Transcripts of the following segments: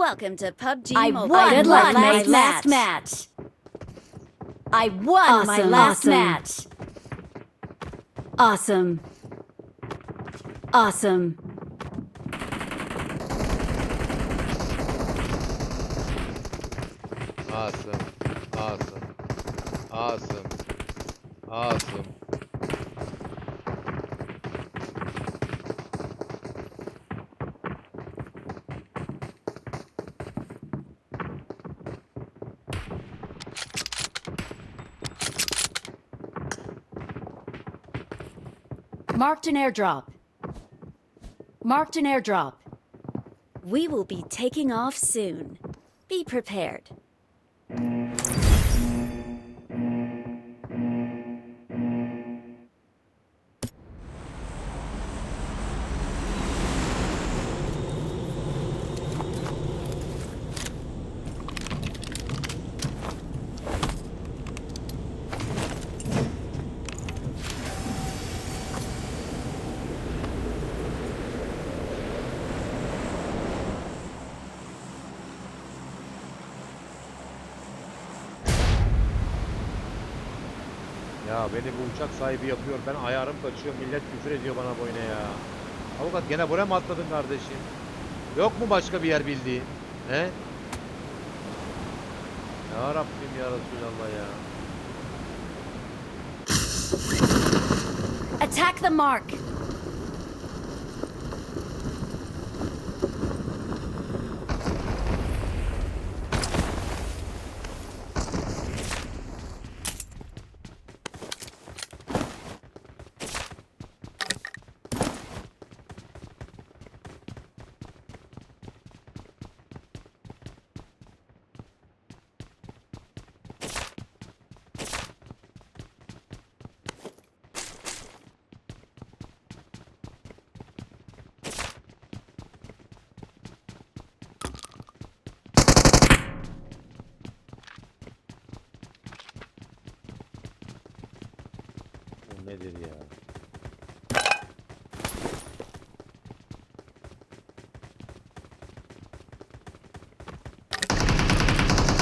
Welcome to PUBG I Mobile. won Good my luck, last, last match. I won my Awesome, last awesome. match. Awesome. Awesome. Awesome. Awesome. Awesome. Awesome. Marked an airdrop. Marked an airdrop. We will be taking off soon. Be prepared. Beni bu uçak sahibi yapıyor. Ben ayarım kaçıyor. Millet küfür ediyor bana boyuna ya. Avukat gene buraya mı atladın kardeşim? Yok mu başka bir yer bildiğin? He? Ya Rabbim ya Resulallah ya. Attack the mark. Bu nedir ya?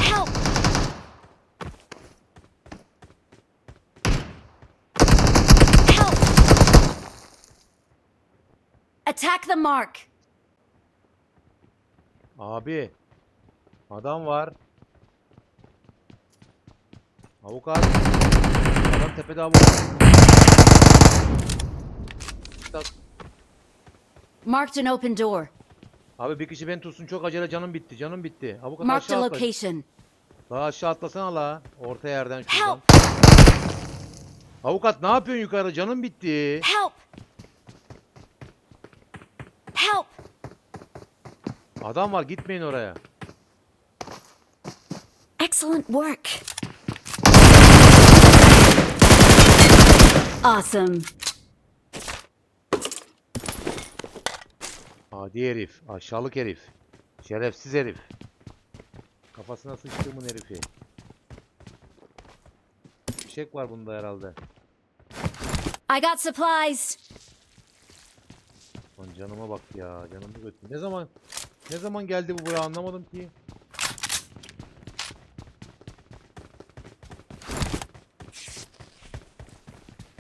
Help! Help! Attack the mark. Abi. Adam var. Avukat. Adam tepede avukat. Marked an open door. Abi bir kişi beni tutsun çok acele canım bitti canım bitti. Avukat Marked a aşağı atla. location. Daha aşağı atlasana la. Orta yerden şuradan. Help! Avukat ne yapıyorsun yukarı canım bitti. Help! Adam var gitmeyin oraya. Excellent work. Awesome. Adi herif. Aşağılık herif. Şerefsiz herif. Kafasına sıçtığımın herifi. Fişek var bunda herhalde. I got supplies. Lan canıma bak ya. Canımı götür. Ne zaman ne zaman geldi bu buraya anlamadım ki.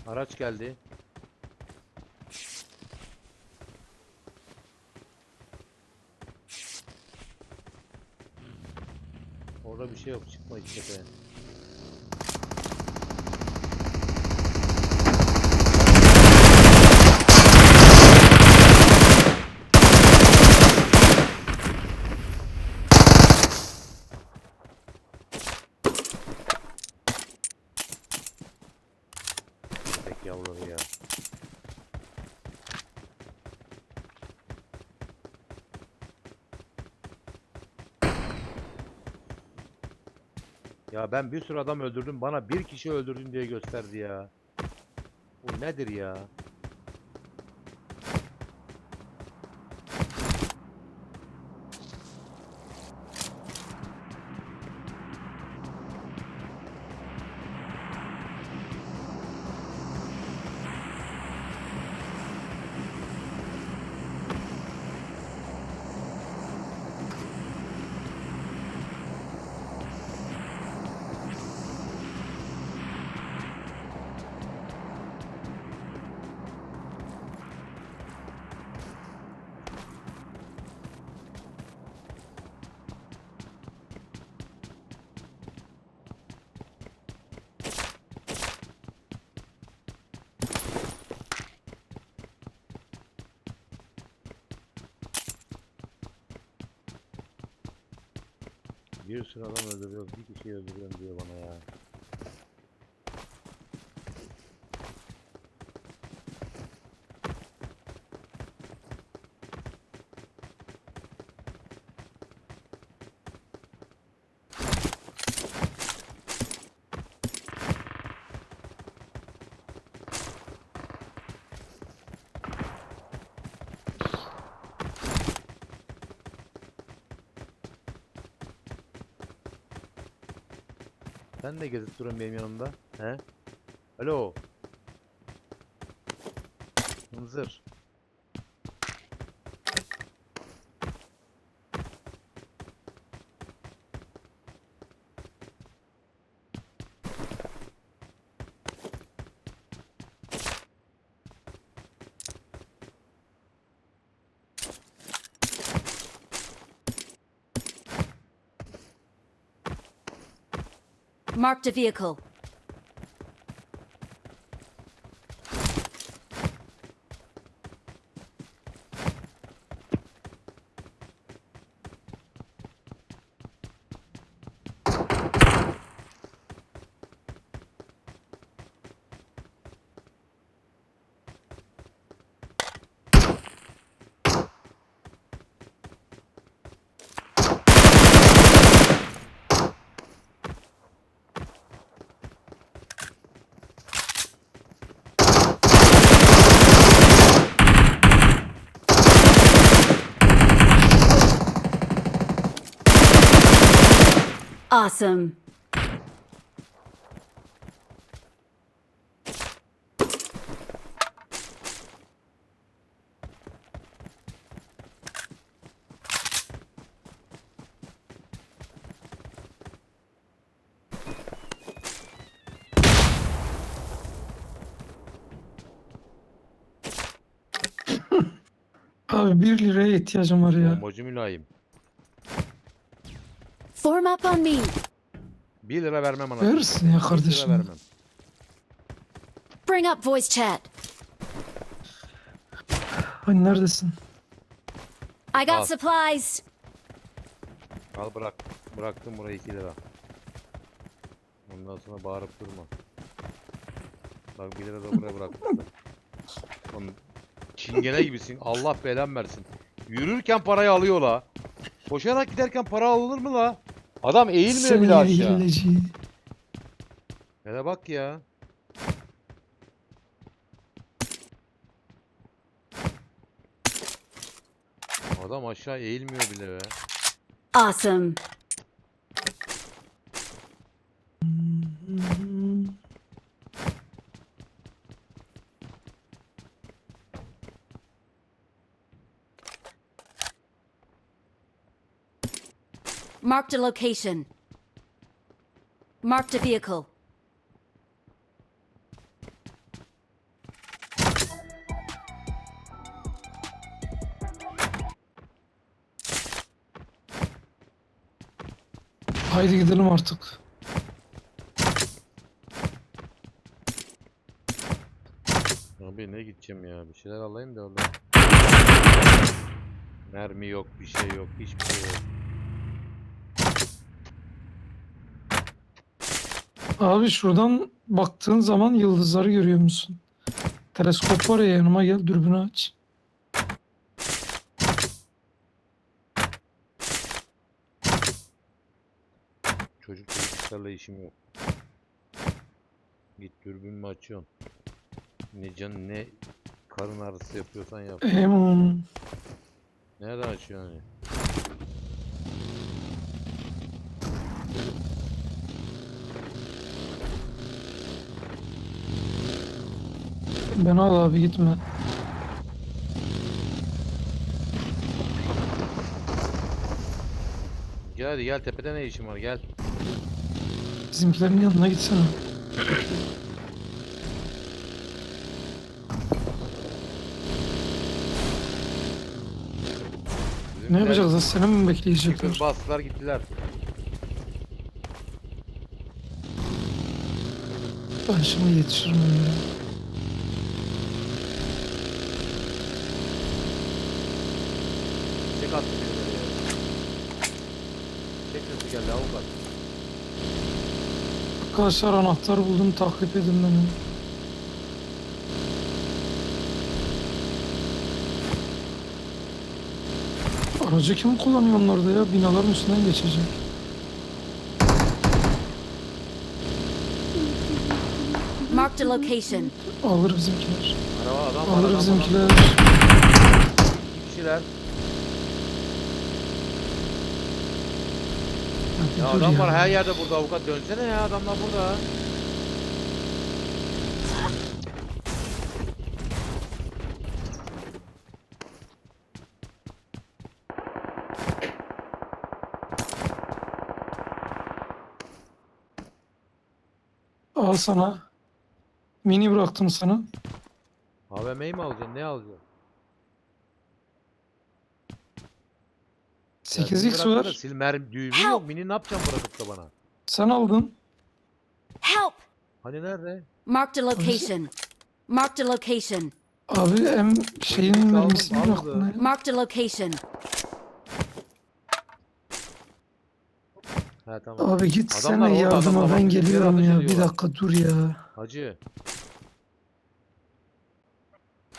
Araç geldi. Orada bir şey yok. Çıkma hiç tepeye. Ya ben bir sürü adam öldürdüm. Bana bir kişi öldürdün diye gösterdi ya. Bu nedir ya? Bir sürü adam öldürüyor, bir kişi öldürüyorum diyor bana ya. Sen de gezip durun benim yanımda. He? Alo. Hınzır. Marked a vehicle. Awesome. Abi 1 liraya ihtiyacım var ya. Bombacı mülayim. Up on me. 1 lira vermem ana. Verirsin ya lira kardeşim. vermem. Bring up voice chat. Hani neredesin? I got Al. supplies. Al bırak. Bıraktım buraya 2 lira. Ondan sonra bağırıp durma. Bak 1 lira da buraya bıraktım. Oğlum, çingene gibisin. Allah belan versin. Yürürken parayı alıyor la. Koşarak giderken para alınır mı la? Adam eğilmiyor bile aşağı. hileci. Hele bak ya. Adam aşağı eğilmiyor bile be. Awesome. Marked a location. Marked a vehicle. Haydi gidelim artık. Abi ne gideceğim ya? Bir şeyler alayım da oradan. Mermi yok, bir şey yok, hiçbir şey yok. Abi şuradan baktığın zaman yıldızları görüyor musun? Teleskop var ya yanıma gel dürbünü aç. Çocuk çocuklarla işim yok. Git dürbünümü açıyorsun. Ne can ne karın ağrısı yapıyorsan yap. Em, Nereden açıyorsun ya? Beni al abi gitme. Gel hadi gel tepede ne işin var gel. Bizimkilerin yanına gitsene. Ne yapacağız? Seni mi bekleyecekler? bastılar gittiler. Ben şimdi yetişirim ya. Çek attı birileri ya. Çek hızlı sesi geldi avukat. Arkadaşlar anahtar buldum takip edin beni. Aracı kim kullanıyor onlarda ya? Binaların üstünden geçecek. Marked a location. Alır bizimkiler. Araba adam var Alır adam var. bizimkiler. İki kişiler. Ya dur adam var her yerde burada avukat dönsene ya adamlar burada. Al sana. Mini bıraktım sana. AVM'yi mi alacaksın ne alacaksın? 8x bırak da var. Sil mermi düğümü Help! yok. Mini ne yapacaksın bırakıp da bana? Sen aldın. Help! Hani nerede? Marked a location. Marked a location. Abi em şeyin aldım, mermisini aldım. bıraktın ya. Marked a location. He tamam. Abi git Adamlar sana orada, yardıma adamlar ben bak, geliyorum ya. Bir ediyorlar. dakika dur ya. Hacı.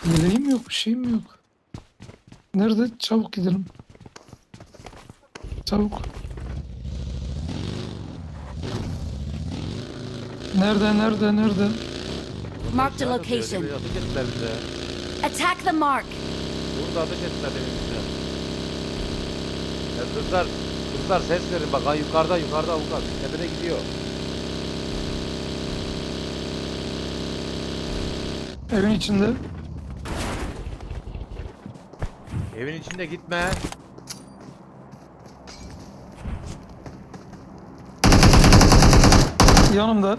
Yeleğim yok bir şeyim yok. Nerede? Çabuk gidelim. Çabuk. Nerede nerede nerede? Marked a location. demin Ateş ettiler bize. Attack the mark. Burada ateş ettiler demin bize. Ya kızlar, kızlar ses verin bak ha yukarıda yukarıda avukat. Tepede gidiyor. Evin içinde. Evin içinde gitme. Yanımda.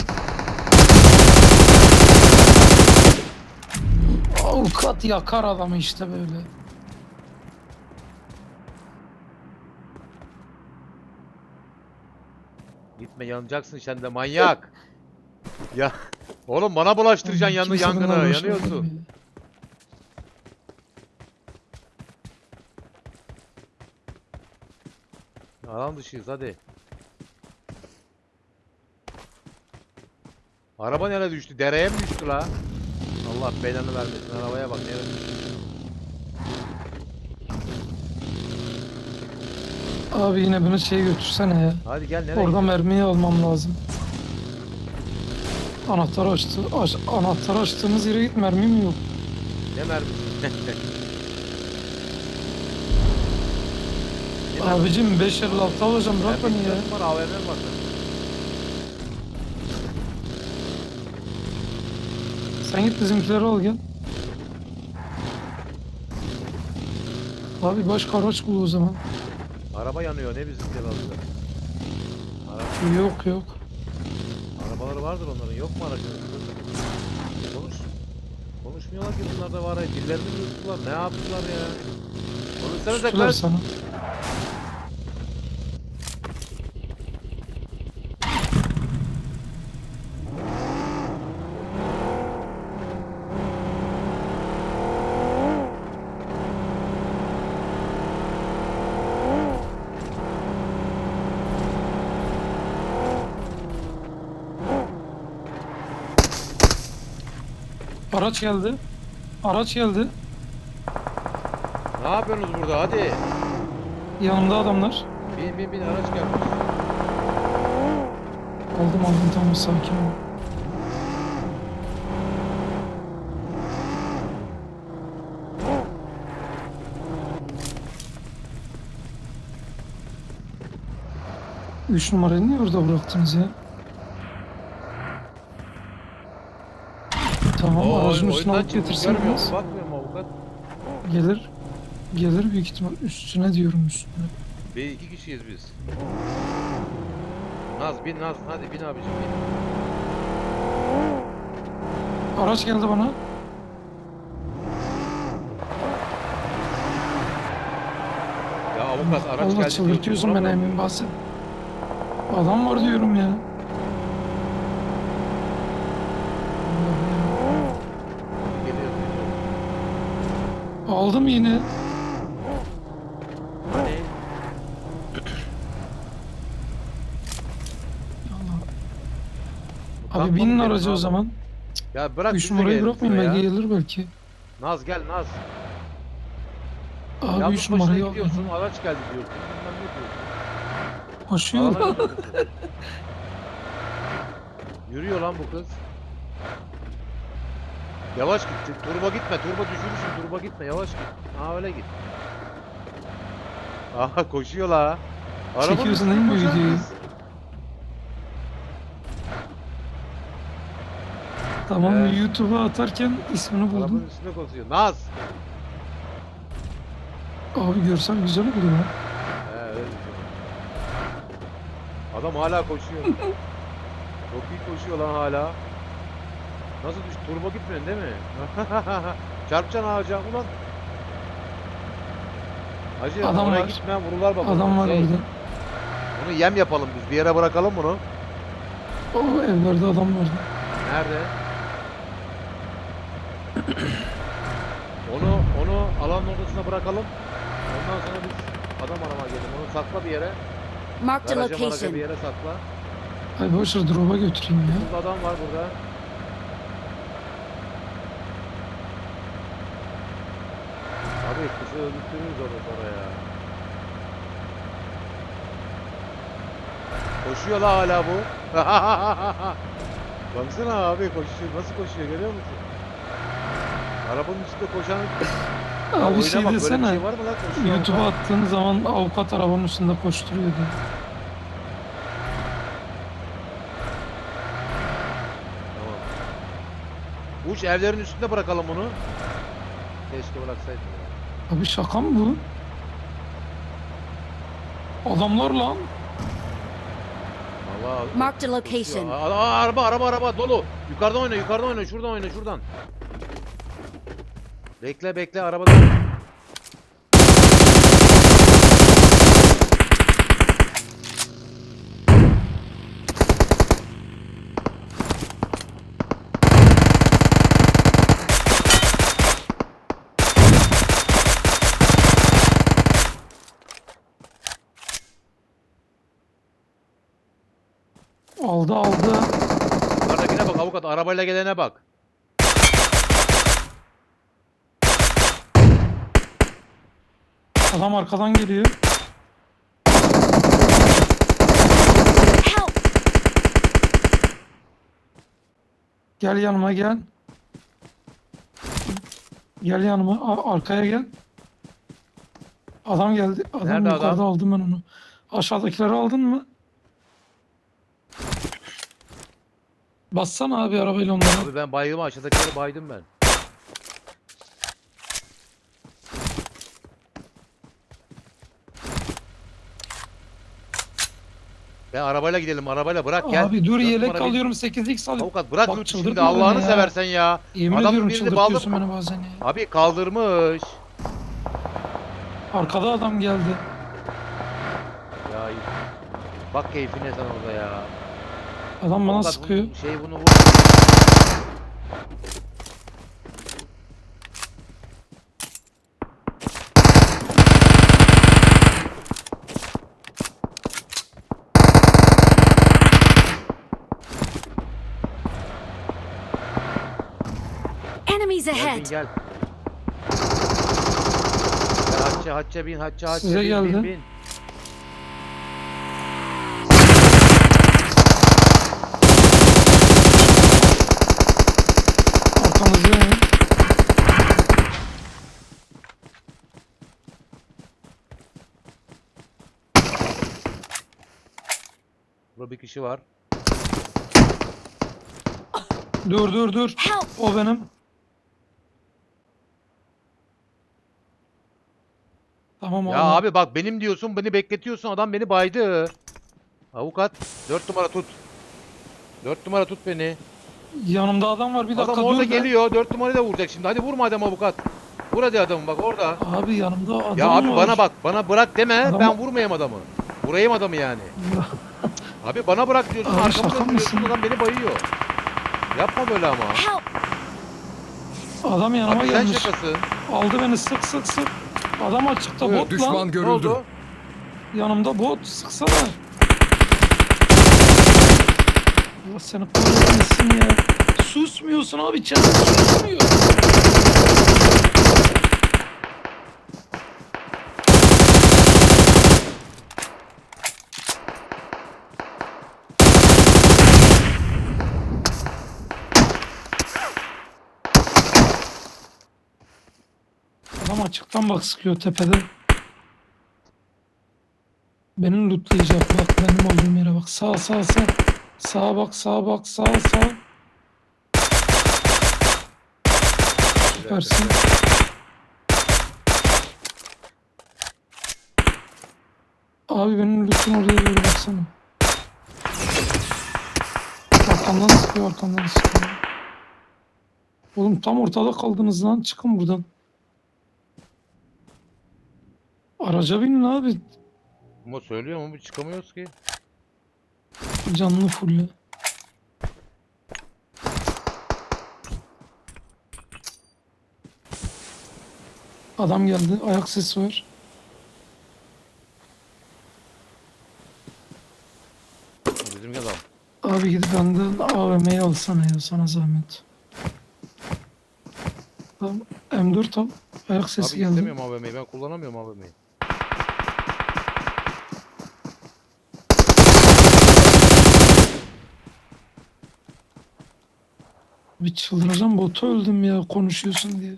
Avukat yakar adamı işte böyle. Gitme yanacaksın sen de manyak. ya oğlum bana bulaştıracaksın yanı Kimse uğraşmıyor yanıyorsun. ya. Alan dışıyız hadi. Araba nereye düştü? Dereye mi düştü la? Allah belanı vermesin arabaya bak nereye düştü. Abi yine bunu şey götürsene ya. Hadi gel nereye Orada gidiyorsun? mermiyi almam lazım. Anahtar açtı. Aç, anahtar açtığımız yere git mermi mi yok? Ne mermisi? Abicim 556 alacağım bırak beni ya. Var AVM var. Sen git bizimkileri al gel. Abi başka araç bul o zaman. Araba yanıyor ne bizim aldı? Ara Yok yok. arabaları vardır onların yok mu aracı? Konuş. Konuşmuyorlar ki bunlar da var ya. Dillerini yuttular? Ne yaptılar ya? Konuşsanıza kız. sana. Araç geldi. Araç geldi. Ne yapıyorsunuz burada? Hadi. Yanımda adamlar. Bin bin bin araç gelmiş. Aldım aldım tamam sakin ol. Üç numarayı niye orada bıraktınız ya? Tamam Oo, aracın üstüne alıp getirseniz. görmüyorum. Bakmıyorum avukat. Gelir. Gelir büyük ihtimal. Üstüne diyorum üstüne. Bir iki kişiyiz biz. Naz bin Naz hadi bin abicim bin. Araç geldi bana. Ya avukat araç Allah geldi. çıldırtıyorsun beni emin bahset. Adam var diyorum ya. Mı yine? Hadi. Abi binin aracı o zaman. Ya bırak Üç numarayı bırakmayayım belki gelir belki. Naz gel Naz. Abi Yalnız üç numarayı gidiyorsun araç geldi diyorsun. Koşuyor. Yürüyor lan bu kız. Yavaş git. Turba gitme. Turba düşürürsün. Turba gitme. Yavaş git. Ha öyle git. Aha koşuyor la. Arabanın Çekiyorsun değil mi videoyu? Tamam Evet. YouTube'a atarken ismini Arabanın buldum. üstüne koşuyor. Naz. Abi görsen güzel olur ya. He öyle. Adam hala koşuyor. Çok iyi koşuyor lan hala. Nasıl düş? Turbo gitmiyorsun değil mi? Çarpacaksın ağaca ulan. Hacı Adam oraya var. gitme vurular bak. Adam var Şey, burada. Bunu yem yapalım biz. Bir yere bırakalım bunu. O evlerde adam vardı. Nerede? onu onu alanın ortasına bırakalım. Ondan sonra biz adam arama gidelim. Onu sakla bir yere. Marked a Garaja maraja bir location. yere sakla. Ay boşver drop'a götüreyim ya. Burada adam var burada. Öldürtürüz onu sonra ya. Koşuyor la hala bu. Baksana abi koşuyor. Nasıl koşuyor görüyor musun? Arabanın üstünde koşan Abi şey oynamak, böyle bir desene. şey var mı lan koşuyor? YouTube'a attığın zaman avukat arabanın üstünde koşturuyordu. Tamam. Uç evlerin üstünde bırakalım bunu. Keşke bıraksaydım ya. Abi şaka mı bu? Adamlar lan. Allah Marked a location. Aa, aa, araba araba araba dolu. Yukarıdan oyna yukarıdan oyna şuradan oyna şuradan. Bekle bekle arabada. Aldı aldı. Yukarıdakine bak avukat arabayla gelene bak. Adam arkadan geliyor. Gel yanıma gel. Gel yanıma. A- arkaya gel. Adam geldi. Adam Nerede yukarıda adam? aldım ben onu. Aşağıdakileri aldın mı? Bassana abi arabayla onlara. Abi ben bayıldım aşağıdakileri baydım ben. Ya arabayla gidelim arabayla bırak gel. Abi dur Dört yelek numara bir- alıyorum 8x alıyorum. Avukat bırak Bak dur şimdi çıldırtma beni Allah'ını ya. seversen ya. Yemin Adamın ediyorum birini çıldırtıyorsun baldır- beni bazen ya. Abi kaldırmış. Arkada adam geldi. Ya bak keyfine sen orada ya. Adam bana Avukat sıkıyor. bunu- Şey bunu vur. Enemies Gel bin ahead! gel. Gel Hacca Hacca bin Hacca Hacca Size bin, geldi. bin bin. Arkamızda Burada bir kişi var. Dur dur dur. Help! O benim. Tamam Ya Allah. abi bak benim diyorsun beni bekletiyorsun adam beni baydı. Avukat 4 numara tut. 4 numara tut beni. Yanımda adam var bir dakika Adam orada dur da. geliyor 4 numarayı da vuracak şimdi. Hadi vurma adam avukat. Vur hadi adamı bak orada. Abi yanımda adam Ya abi var. bana bak bana bırak deme Adam- ben vurmayayım adamı. Vurayım adamı yani. Ya, Abi bana bırak diyorsun Abi arkamda duruyorsun adam beni bayıyor. Yapma böyle ama. Help! adam yanıma Abi sen gelmiş. şakasın. Aldı beni sık sık sık. Adam açıkta bot Düşman lan. Ne görüldü. oldu? Yanımda bot sıksana. Allah seni kahretmesin ya. Susmuyorsun abi çabuk susmuyor. Adam açıktan bak sıkıyor tepede. Benim lootlayacak bak benim olduğum yere bak. Sağ sağ sağ. Sağa bak sağa bak sağ sağ. Süpersin. Abi benim lootum oraya doğru baksana. Arkamdan sıkıyor arkamdan sıkıyor. Oğlum tam ortada kaldınız lan çıkın buradan. Araca binin abi. Ama söylüyorum ama çıkamıyoruz ki. Canlı fulle. Adam geldi. Ayak sesi var. Bizim adam. Abi gidip benden AVM'yi alsana ya sana zahmet. Tamam. M4 al. Ayak sesi Abi geldi. istemiyorum AVM'yi ben kullanamıyorum AVM'yi. Bir çıldıracağım bota öldüm ya konuşuyorsun diye.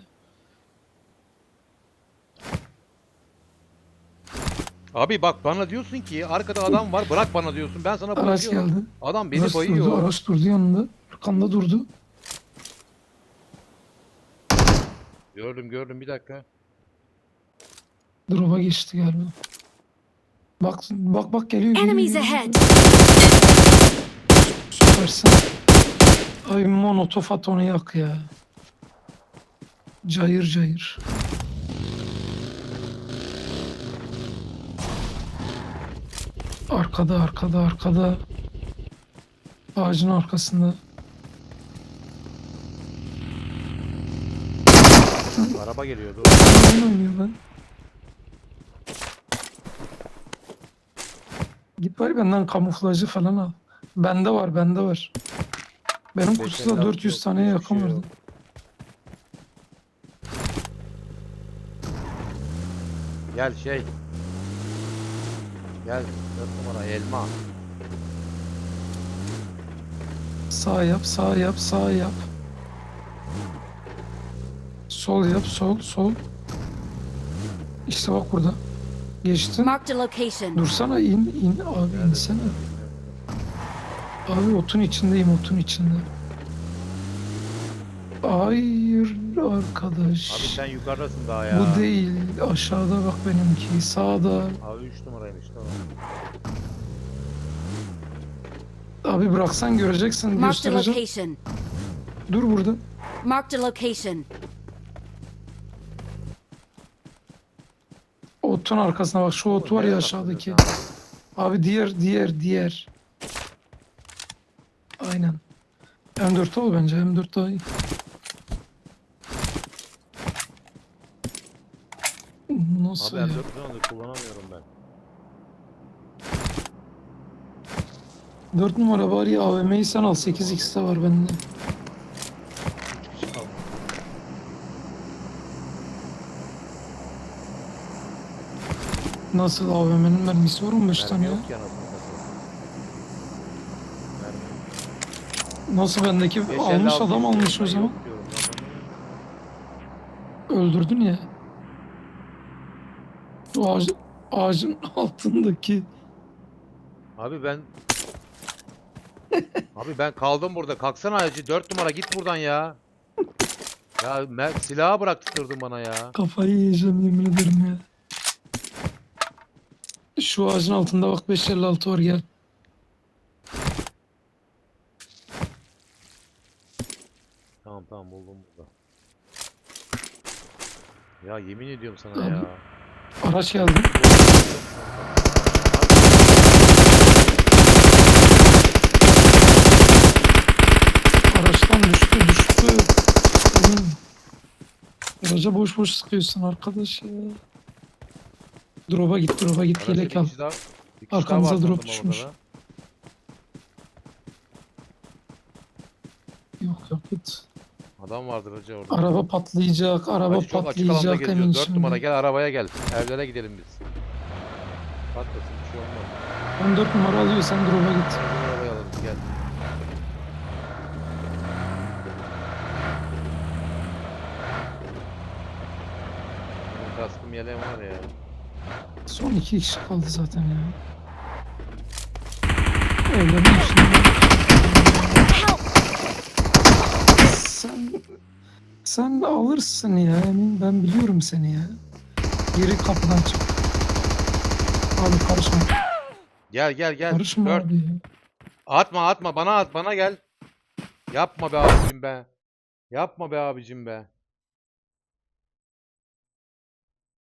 Abi bak bana diyorsun ki arkada adam var bırak bana diyorsun. Ben sana Araç bırakıyorum. geldi. Adam beni araç bayıyor. durdu. Araç durdu yanında. Arkamda durdu. Gördüm gördüm bir dakika. Drop'a geçti galiba. Bak bak bak geliyor. geliyor, Enemies geliyor. ahead! Süpersin. Ay monotofat onu yak ya. Cayır cayır. Arkada arkada arkada. Ağacın arkasında. Araba geliyordu. Oyun oynuyor lan. Git bari benden kamuflajı falan al. Bende var bende var. Benim kutuda 400 taneye yakın vardı. Gel şey. Gel 4 numara elma. Sağ yap, sağ yap, sağ yap. Sol yap, sol, sol. İşte bak burada. Geçtin. Marked a location. Dursana in, in. Abi insene. Abi otun içindeyim, otun içinde. Hayır arkadaş. Abi sen yukarıdasın daha ya. Bu değil. Aşağıda bak benimki. Sağda. Abi 3 numaraymış tamam. Abi bıraksan göreceksin. Marked a Göstereceğim. location. Dur burada. Marked a location. Otun arkasına bak. Şu ot var ya aşağıdaki. Abi diğer diğer diğer. M4 al bence. M4 daha iyi. Nasıl Abi ya? M4 falan da kullanamıyorum ben. 4 numara bari AVM'yi sen al. 8x de var bende. 3 kişi kaldı. Nasıl AVM'nin mermisi var 15 tane Mermi ya. yok ki anasını satayım. Mermi. Nasıl bendeki 556 almış adam almış o zaman. Öldürdün ya. O ağaç, ağacın altındaki. Abi ben Abi ben kaldım burada. Kalksana acı. 4 numara git buradan ya. Ya mer- silahı bıraktırdın bana ya. Kafayı yiyeceğim yemin ederim ya. Şu ağacın altında bak 556 var gel. Tamam buldum burada. Ya yemin ediyorum sana ya. Araç geldi. Araçtan düştü düştü. Oğlum. Araca boş boş sıkıyorsun arkadaş ya. Drop'a git drop'a git Araçta yelek bir al. kişi daha- bir kişi daha Arkamıza var drop sandım düşmüş. orada da. Adam vardır hacı orada. Araba patlayacak, araba Hacı çok açık alanda patlayacak emin geziyoruz. 4 şimdi. numara gel arabaya gel. Evlere gidelim biz. Patlasın bir şey olmaz. 14 numara alıyor sen drop'a git. Arabaya alalım gel. Benim kaskım yeleğim var ya. Son iki kişi kaldı zaten ya. Evlerin içinde. Sen sen alırsın ya emin ben biliyorum seni ya. Geri kapıdan çık. Abi karışma. Gel gel gel. Karışma Dört. abi ya. Atma atma bana at bana gel. Yapma be abicim be. Yapma be abicim be.